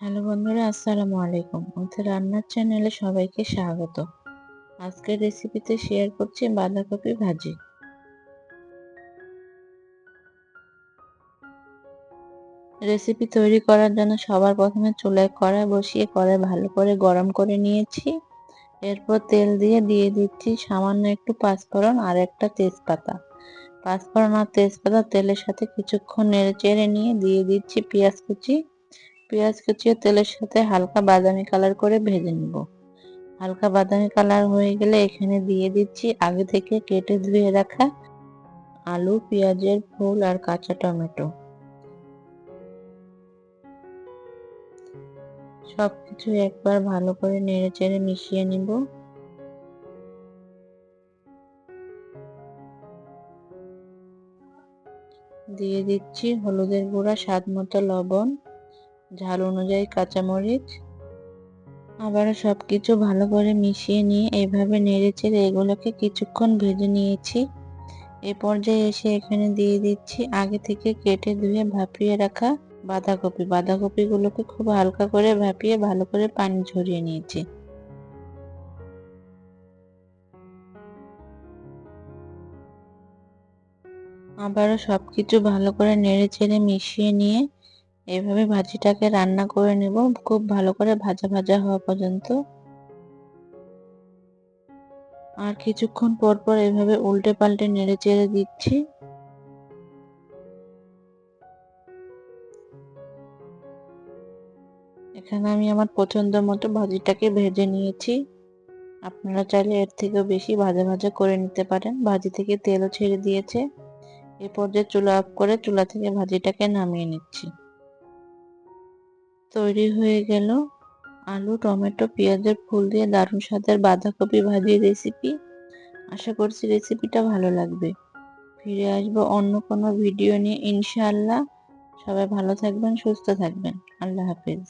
Hello বন্ধুরা, আসসালামু আলাইকুম। আমাদের রান্নার চ্যানেলে সবাইকে স্বাগত। আজকের রেসিপিতে শেয়ার করছি বাঁধাকপি ভাজি। রেসিপি তৈরি করার জন্য সবার প্রথমে চুলায় কড়াই বসিয়ে কড়াই ভালো করে গরম করে নিয়েছি। এরপর তেল দিয়ে দিয়ে দিচ্ছি সামান্য একটু পাঁচফোড়ন আর একটা তেজপাতা। পাঁচফোড়ন আর তেজপাতা তেলের সাথে কিছুক্ষণ নেড়ে চেড়ে নিয়ে দিয়ে দিচ্ছি পেঁয়াজ কুচি। পেঁয়াজ কুচিয়ে তেলের সাথে হালকা বাদামি কালার করে ভেজে নেব। হালকা বাদামি কালার হয়ে গেলে এখানে দিয়ে দিচ্ছি আগে থেকে কেটে ধুয়ে রাখা আলু, পেঁয়াজের ফুল আর কাঁচা টমেটো। সবকিছু একবার ভালো করে নেড়ে চেড়ে মিশিয়ে নিব। দিয়ে দিচ্ছি হলুদের গুঁড়া, স্বাদ মতো লবণ। ঝাল অনুযায়ী কাঁচামরিচ। আবারও সব কিছু ভালো করে মিশিয়ে নিয়ে এভাবে নেড়ে চেড়ে এগুলোকে কিছুক্ষণ ভেজে নিয়েছি। এ পর্যায়ে এসে এখানে দিয়ে দিচ্ছি আগে থেকে কেটে ধুয়ে ভাপিয়ে রাখা বাঁধাকপি। বাঁধাকপিগুলোকে খুব হালকা করে ভাপিয়ে ভালো করে পানি ঝরিয়ে নিয়েছি। আবারও সব কিছু ভালো করে নেড়ে চেড়ে মিশিয়ে নিয়ে এভাবে ভাজিটাকে রান্না করে নেব। খুব ভালো করে ভাজা ভাজা হওয়া পর্যন্ত। আর কিছুক্ষণ পর পর এভাবে উল্টে পাল্টে নেড়ে চেড়ে দিচ্ছি। এখানে আমি আমার পছন্দ মতো ভাজিটাকে ভেজে নিয়েছি। আপনারা চাইলে এর থেকেও বেশি ভাজা ভাজা করে নিতে পারেন। ভাজি থেকে তেলও ছেড়ে দিয়েছে। এ পর্যায়ে চুলা অফ করে চুলা থেকে ভাজিটাকে নামিয়ে নিচ্ছি। তৈরি হয়ে গেল। আলু, টমেটো, পেঁয়াজের ফুল দিয়ে দারুণ স্বাদের বাঁধাকপি ভাজির রেসিপি আশা করছি রেসিপিটা ভালো লাগবে। ফিরে আসব অন্য কোনো ভিডিও নিয়ে, ইনশাআল্লাহ। সবাই ভালো থাকবেন, সুস্থ থাকবেন। আল্লাহ হাফিজ।